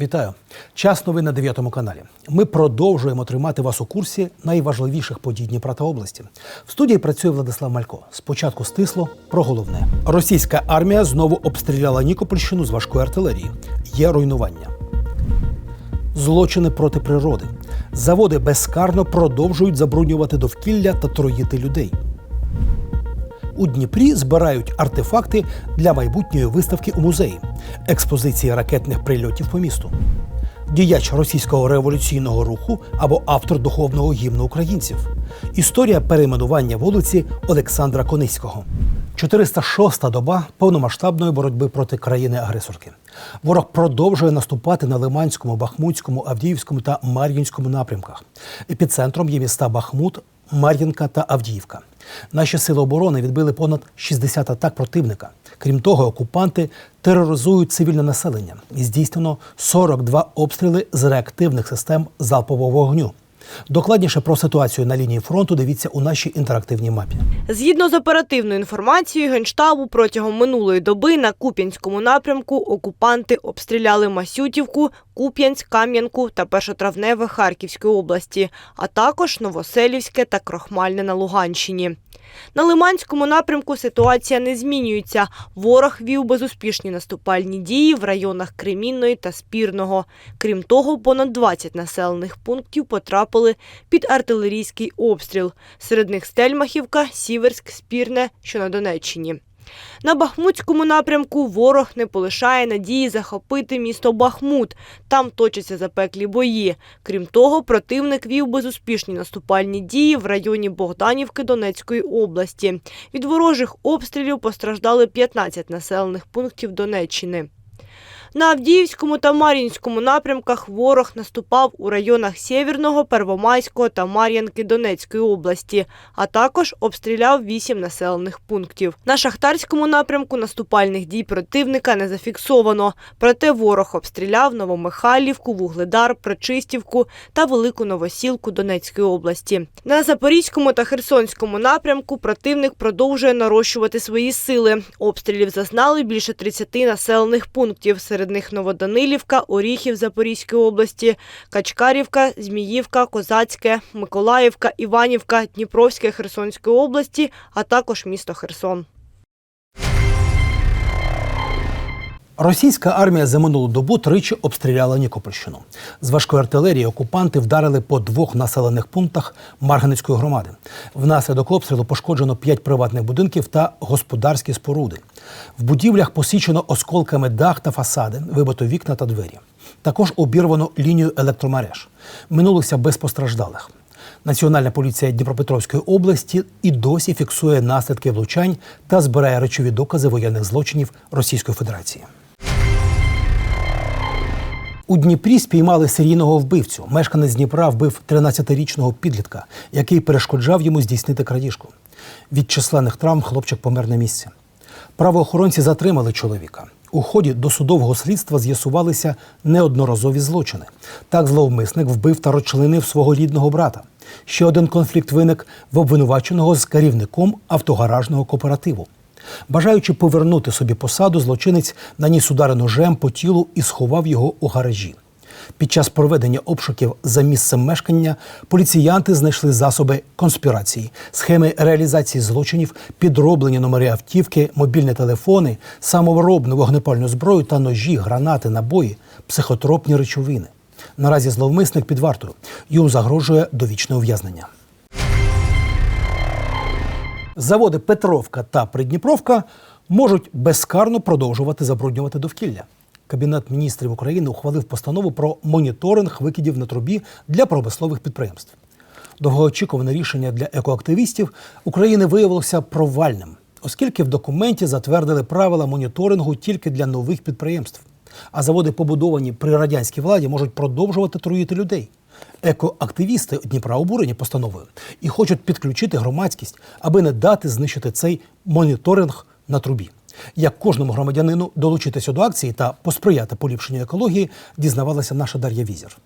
Вітаю! Час новин на 9 каналі. Ми продовжуємо тримати вас у курсі найважливіших подій Дніпра та області. В студії працює Владислав Малько. Спочатку стисло про головне. Російська армія знову обстріляла Нікопольщину з важкої артилерії. Є руйнування. Злочини проти природи. Заводи безкарно продовжують забруднювати довкілля та троїти людей. У Дніпрі збирають артефакти для майбутньої виставки у музеї, експозиції ракетних прильотів по місту. Діяч російського революційного руху або автор духовного гімну українців. Історія перейменування вулиці Олександра Кониського. 406-та доба повномасштабної боротьби проти країни-агресорки. Ворог продовжує наступати на Лиманському, Бахмутському, Авдіївському та Мар'їнському напрямках. Епіцентром є міста Бахмут, Мар'їнка та Авдіївка. Наші сили оборони відбили понад 60 атак противника. Крім того, окупанти тероризують цивільне населення. І здійснено 42 обстріли з реактивних систем залпового вогню. Докладніше про ситуацію на лінії фронту дивіться у нашій інтерактивній мапі. Згідно з оперативною інформацією Генштабу, протягом минулої доби на Куп'янському напрямку окупанти обстріляли Масютівку, Куп'янськ, Кам'янку та Першотравневе Харківської області, а також Новоселівське та Крохмальне на Луганщині. На Лиманському напрямку ситуація не змінюється. Ворог вів безуспішні наступальні дії в районах Кремінної та Спірного. Крім того, понад 20 населених пунктів потрапили під артилерійський обстріл. Серед них Стельмахівка, Сіверськ, Спірне, що на Донеччині. На Бахмутському напрямку ворог не полишає надії захопити місто Бахмут. Там точаться запеклі бої. Крім того, противник вів безуспішні наступальні дії в районі Богданівки Донецької області. Від ворожих обстрілів постраждали 15 населених пунктів Донеччини. На Авдіївському та Мар'їнському напрямках ворог наступав у районах Сєвєрного, Первомайського та Мар'янки Донецької області, а також обстріляв вісім населених пунктів. На Шахтарському напрямку наступальних дій противника не зафіксовано. Проте ворог обстріляв Новомихайлівку, Вугледар, Прочистівку та Велику Новосілку Донецької області. На Запорізькому та Херсонському напрямку противник продовжує нарощувати свої сили. Обстрілів зазнали більше 30 населених пунктів. Серед них Новоданилівка, Оріхів Запорізької області, Качкарівка, Зміївка, Козацьке, Миколаївка, Іванівка, Дніпровське Херсонської області, а також місто Херсон. Російська армія за минулу добу тричі обстріляла Нікопольщину. З важкої артилерії окупанти вдарили по двох населених пунктах Марганецької громади. Внаслідок обстрілу пошкоджено п'ять приватних будинків та господарські споруди. В будівлях посічено осколками дах та фасади, вибито вікна та двері. Також обірвано лінію електромереж. Минулося без постраждалих. Національна поліція Дніпропетровської області і досі фіксує наслідки влучань та збирає речові докази воєнних злочинів Російської Федерації. У Дніпрі спіймали серійного вбивцю. Мешканець Дніпра вбив 13-річного підлітка, який перешкоджав йому здійснити крадіжку. Від численних травм хлопчик помер на місці. Правоохоронці затримали чоловіка. У ході досудового слідства з'ясувалися неодноразові злочини. Так зловмисник вбив та розчленив свого рідного брата. Ще один конфлікт виник в обвинуваченого з керівником автогаражного кооперативу. Бажаючи повернути собі посаду, злочинець наніс удари ножем по тілу і сховав його у гаражі. Під час проведення обшуків за місцем мешкання поліціянти знайшли засоби конспірації, схеми реалізації злочинів, підроблені номери автівки, мобільні телефони, самовиробну вогнепальну зброю та ножі, гранати, набої, психотропні речовини. Наразі зловмисник під вартою. Йому загрожує довічне ув'язнення. Заводи Петровка та Придніпровка можуть безкарно продовжувати забруднювати довкілля. Кабінет міністрів України ухвалив постанову про моніторинг викидів на трубі для промислових підприємств. Довгоочікуване рішення для екоактивістів України виявилося провальним, оскільки в документі затвердили правила моніторингу тільки для нових підприємств. А заводи, побудовані при радянській владі, можуть продовжувати труїти людей. Екоактивісти Дніпра обурені постановою і хочуть підключити громадськість, аби не дати знищити цей моніторинг на трубі. Як кожному громадянину долучитися до акції та посприяти поліпшенню екології, дізнавалася наша Дар'я Візір.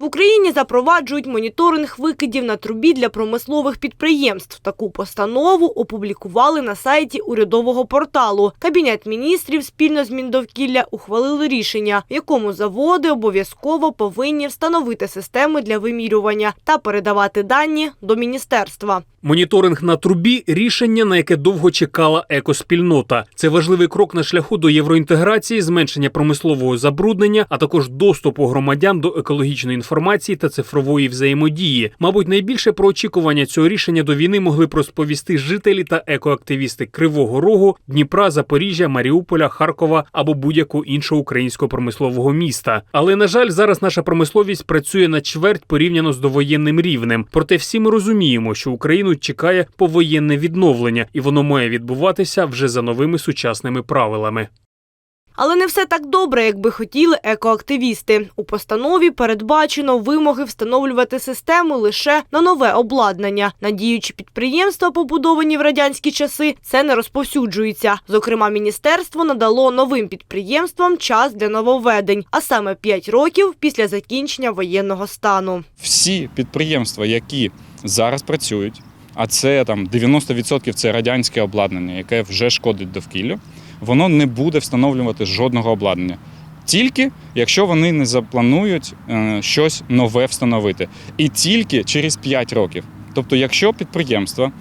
В Україні запроваджують моніторинг викидів на трубі для промислових підприємств. Таку постанову опублікували на сайті урядового порталу. Кабінет міністрів спільно з Міндовкілля ухвалили рішення, в якому заводи обов'язково повинні встановити системи для вимірювання та передавати дані до міністерства. Моніторинг на трубі рішення, на яке довго чекала екоспільнота. Це важливий крок на шляху до євроінтеграції, зменшення промислового забруднення, а також доступу громадян до екологічної інформації та цифрової взаємодії. Мабуть, найбільше про очікування цього рішення до війни могли б розповісти жителі та екоактивісти Кривого Рогу, Дніпра, Запоріжжя, Маріуполя, Харкова або будь-якого іншого українського промислового міста. Але на жаль, зараз наша промисловість працює на чверть порівняно з довоєнним рівнем. Проте всі ми розуміємо, що Україну чекає повоєнне відновлення, і воно має відбуватися вже за новими сучасними правилами. Але не все так добре, як би хотіли екоактивісти. У постанові передбачено вимоги встановлювати систему лише на нове обладнання. На діючі підприємства, побудовані в радянські часи, це не розповсюджується. Зокрема, міністерство надало новим підприємствам час для нововведень, а саме 5 років після закінчення воєнного стану. всі підприємства, які зараз працюють, а це там 90% це радянське обладнання, яке вже шкодить довкіллю, воно не буде встановлювати жодного обладнання. Тільки якщо вони не запланують е, щось нове встановити. І тільки через 5 років. Тобто, якщо підприємство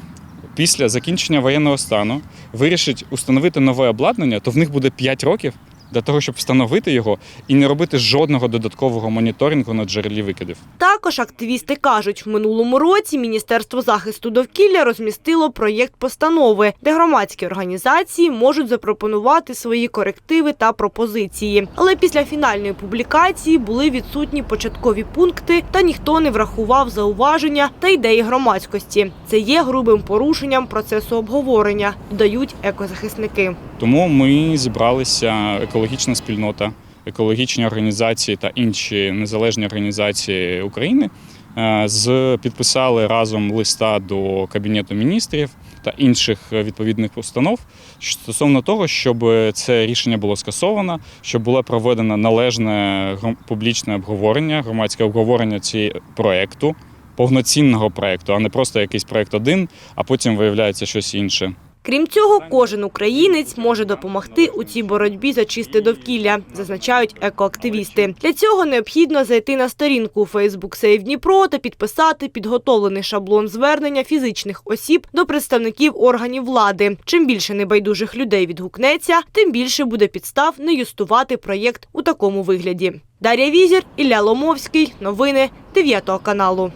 після закінчення воєнного стану вирішить установити нове обладнання, то в них буде 5 років для того, щоб встановити його і не робити жодного додаткового моніторингу на джерелі викидів. Також активісти кажуть, в минулому році Міністерство захисту довкілля розмістило проєкт постанови, де громадські організації можуть запропонувати свої корективи та пропозиції. Але після фінальної публікації були відсутні початкові пункти, та ніхто не врахував зауваження та ідеї громадськості. Це є грубим порушенням процесу обговорення, додають екозахисники. Тому ми зібралися екологічна спільнота, екологічні організації та інші незалежні організації України. е, З підписали разом листа до Кабінету міністрів та інших відповідних установ стосовно того, щоб це рішення було скасовано, щоб було проведено належне публічне обговорення, громадське обговорення цієї проекту, повноцінного проекту, а не просто якийсь проект один, а потім виявляється щось інше. Крім цього, кожен українець може допомогти у цій боротьбі за чисте довкілля, зазначають екоактивісти. Для цього необхідно зайти на сторінку Facebook Save Дніпро та підписати підготовлений шаблон звернення фізичних осіб до представників органів влади. Чим більше небайдужих людей відгукнеться, тим більше буде підстав не юстувати проєкт у такому вигляді. Дар'я Візір, Ілля Ломовський. Новини 9 каналу.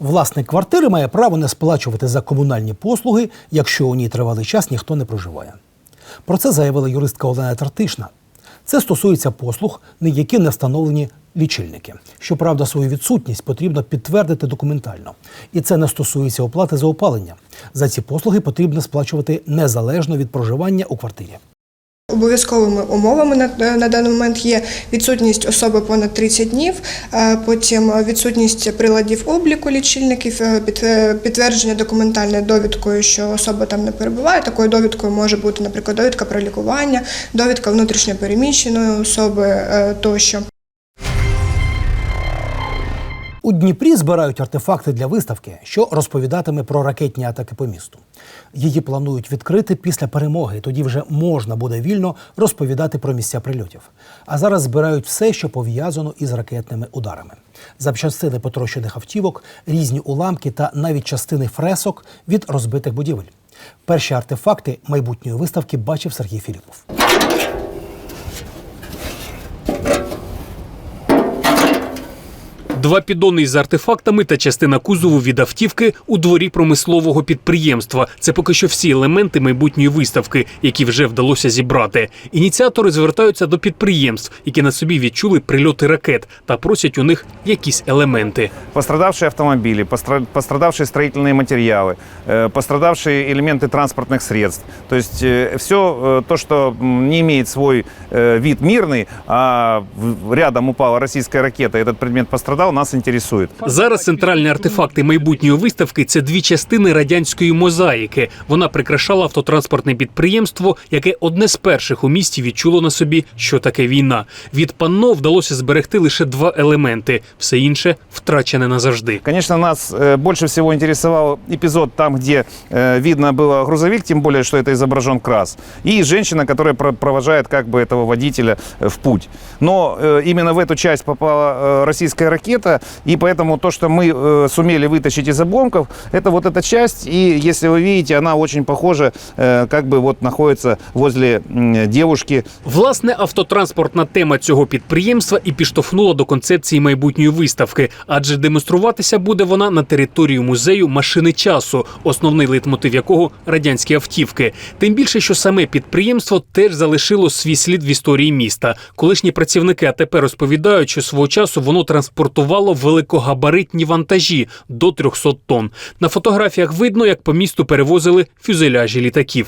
Власник квартири має право не сплачувати за комунальні послуги, якщо у ній тривалий час ніхто не проживає. Про це заявила юристка Олена Тартишна. Це стосується послуг, на які не встановлені лічильники. Щоправда, свою відсутність потрібно підтвердити документально. І це не стосується оплати за опалення. За ці послуги потрібно сплачувати незалежно від проживання у квартирі. Обов'язковими умовами на, на даний момент є відсутність особи понад 30 днів, е, потім відсутність приладів обліку лічильників, е, під- е, підтвердження документальною довідкою, що особа там не перебуває. Такою довідкою може бути, наприклад, довідка про лікування, довідка внутрішньопереміщеної особи е, тощо. У Дніпрі збирають артефакти для виставки, що розповідатиме про ракетні атаки по місту. Її планують відкрити після перемоги, тоді вже можна буде вільно розповідати про місця прильотів. А зараз збирають все, що пов'язано із ракетними ударами: запчастини потрощених автівок, різні уламки та навіть частини фресок від розбитих будівель. Перші артефакти майбутньої виставки бачив Сергій Філіпов. Два підони із артефактами та частина кузову від автівки у дворі промислового підприємства. Це поки що всі елементи майбутньої виставки, які вже вдалося зібрати. Ініціатори звертаються до підприємств, які на собі відчули прильоти ракет, та просять у них якісь елементи. пострадавшие автомобили, постра- пострадавшие строительные материалы, э, пострадавшие элементы транспортных средств. То есть все то, что м, не имеет свой э, вид мирный, а в- рядом упала российская ракета, и этот предмет пострадал, материал нас интересует. Зараз центральні артефакти майбутньої виставки це дві частини радянської мозаїки. Вона прикрашала автотранспортне підприємство, яке одне з перших у місті відчуло на собі, що таке війна. Від панно вдалося зберегти лише два елементи, все інше втрачене назавжди. Конечно, нас э, больше всего интересовал эпизод там, где э, видно было грузовик, тем более, что это изображен крас, и женщина, которая про- провожает как бы этого водителя э, в путь. Но э, именно в эту часть попала э, российская ракета, и поэтому то, что мы э, сумели вытащить из обломков, это вот эта часть, и если вы видите, она очень похожа, э, как бы вот находится возле м, девушки, Власне, автотранспортна тема цього підприємства і підштовхнула до концепції майбутньої виставки, адже демонструватися буде вона на території музею машини часу, основний лейтмотив якого радянські автівки. Тим більше, що саме підприємство теж залишило свій слід в історії міста. Колишні працівники АТП розповідають, що свого часу воно транспортувало великогабаритні вантажі до 300 тонн. На фотографіях видно, як по місту перевозили фюзеляжі літаків.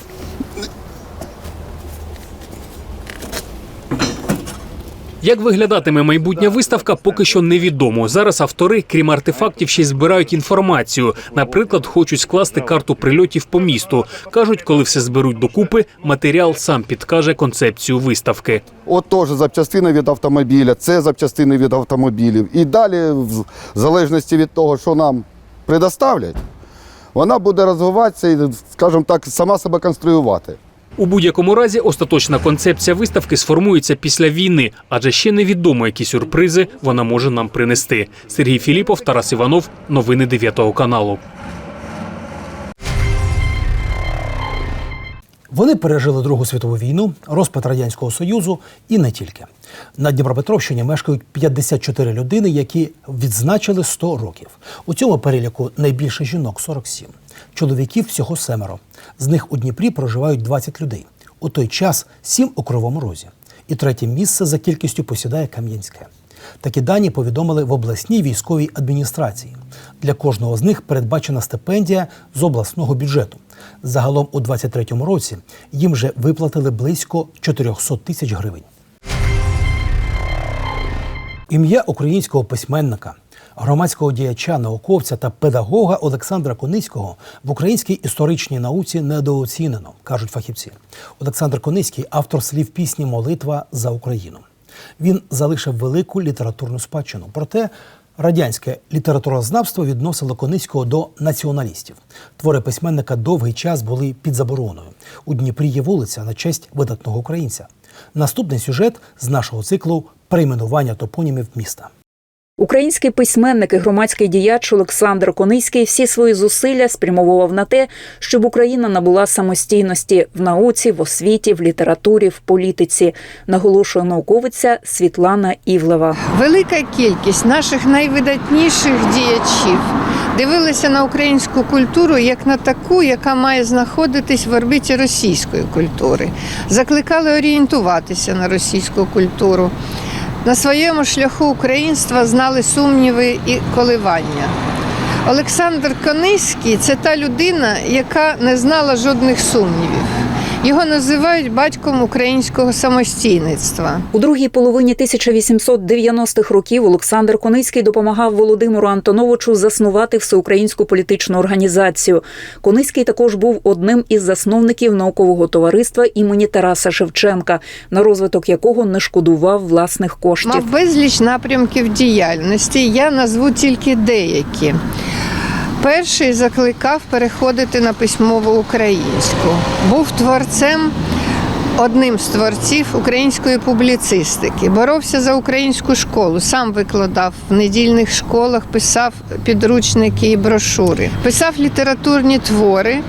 Як виглядатиме майбутня виставка, поки що невідомо. Зараз автори, крім артефактів, ще й збирають інформацію. Наприклад, хочуть скласти карту прильотів по місту. кажуть, коли все зберуть докупи, матеріал сам підкаже концепцію виставки. От теж запчастини від автомобіля, це запчастини від автомобілів. І далі, в залежності від того, що нам предоставлять, вона буде розвиватися і, скажімо так, сама себе конструювати. У будь-якому разі остаточна концепція виставки сформується після війни, адже ще невідомо, які сюрпризи вона може нам принести. Сергій Філіпов, Тарас Іванов, новини 9 каналу. Вони пережили Другу світову війну, розпад радянського союзу і не тільки. На Дніпропетровщині мешкають 54 людини, які відзначили 100 років. У цьому переліку найбільше жінок 47. Чоловіків всього семеро. З них у Дніпрі проживають 20 людей. У той час сім у Кривому Розі. І третє місце за кількістю посідає Кам'янське. Такі дані повідомили в обласній військовій адміністрації. Для кожного з них передбачена стипендія з обласного бюджету. Загалом у 2023 році їм вже виплатили близько 400 тисяч гривень. Ім'я українського письменника, громадського діяча, науковця та педагога Олександра Коницького в українській історичній науці недооцінено, кажуть фахівці. Олександр Коницький автор слів пісні Молитва за Україну. Він залишив велику літературну спадщину. Проте радянське літературознавство відносило Коницького до націоналістів. Твори письменника довгий час були під забороною. У Дніпрі є вулиця на честь видатного українця. Наступний сюжет з нашого циклу перейменування топонімів міста. Український письменник і громадський діяч Олександр Кониський всі свої зусилля спрямовував на те, щоб Україна набула самостійності в науці, в освіті, в літературі, в політиці, наголошує науковиця Світлана Івлева. Велика кількість наших найвидатніших діячів дивилися на українську культуру як на таку, яка має знаходитись в орбіті російської культури. Закликали орієнтуватися на російську культуру. На своєму шляху українства знали сумніви і коливання. Олександр Кониський це та людина, яка не знала жодних сумнівів. Його називають батьком українського самостійництва. У другій половині 1890-х років Олександр Коницький допомагав Володимиру Антоновичу заснувати всеукраїнську політичну організацію. Коницький також був одним із засновників наукового товариства імені Тараса Шевченка, на розвиток якого не шкодував власних коштів. Мав безліч напрямків діяльності. Я назву тільки деякі. Перший закликав переходити на письмову українську. Був творцем. Одним з творців української публіцистики боровся за українську школу, сам викладав в недільних школах, писав підручники і брошури, писав літературні твори,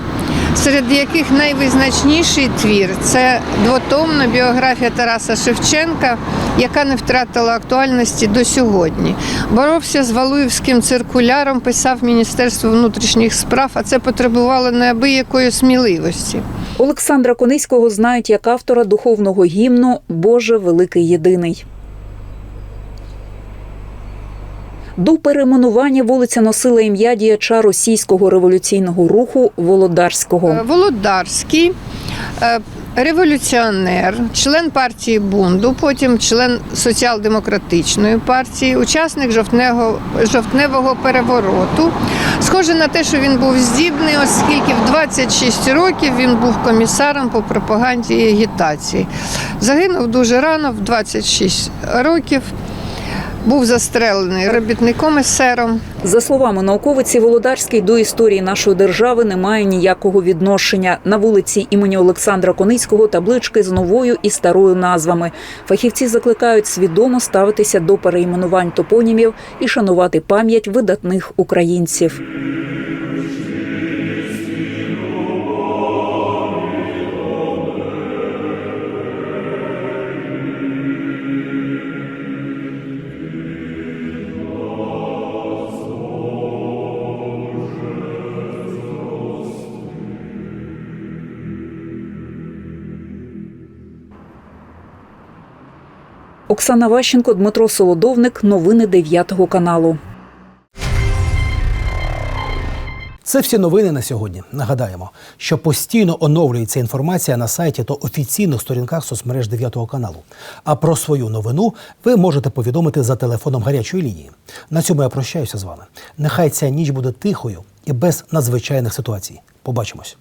серед яких найвизначніший твір це двотомна біографія Тараса Шевченка, яка не втратила актуальності до сьогодні. Боровся з Валуївським циркуляром, писав Міністерство внутрішніх справ, а це потребувало неабиякої сміливості. Олександра Кониського знають як автора духовного гімну Боже великий єдиний. До перейменування вулиця носила ім'я діяча російського революційного руху Володарського. Е, Володарський, е, революціонер, член партії Бунду, потім член соціал-демократичної партії, учасник жовтневого, жовтневого перевороту. Схоже на те, що він був здібний, оскільки в 26 років він був комісаром по пропаганді і агітації. Загинув дуже рано, в 26 років. Був застрелений робітником есером. За словами науковиці, Володарський до історії нашої держави не має ніякого відношення. На вулиці імені Олександра Коницького таблички з новою і старою назвами. Фахівці закликають свідомо ставитися до перейменувань топонімів і шанувати пам'ять видатних українців. Оксана Ващенко, Дмитро Солодовник. Новини 9 каналу. Це всі новини на сьогодні. Нагадаємо, що постійно оновлюється інформація на сайті та офіційних сторінках соцмереж 9 каналу. А про свою новину ви можете повідомити за телефоном гарячої лінії. На цьому я прощаюся з вами. Нехай ця ніч буде тихою і без надзвичайних ситуацій. Побачимось.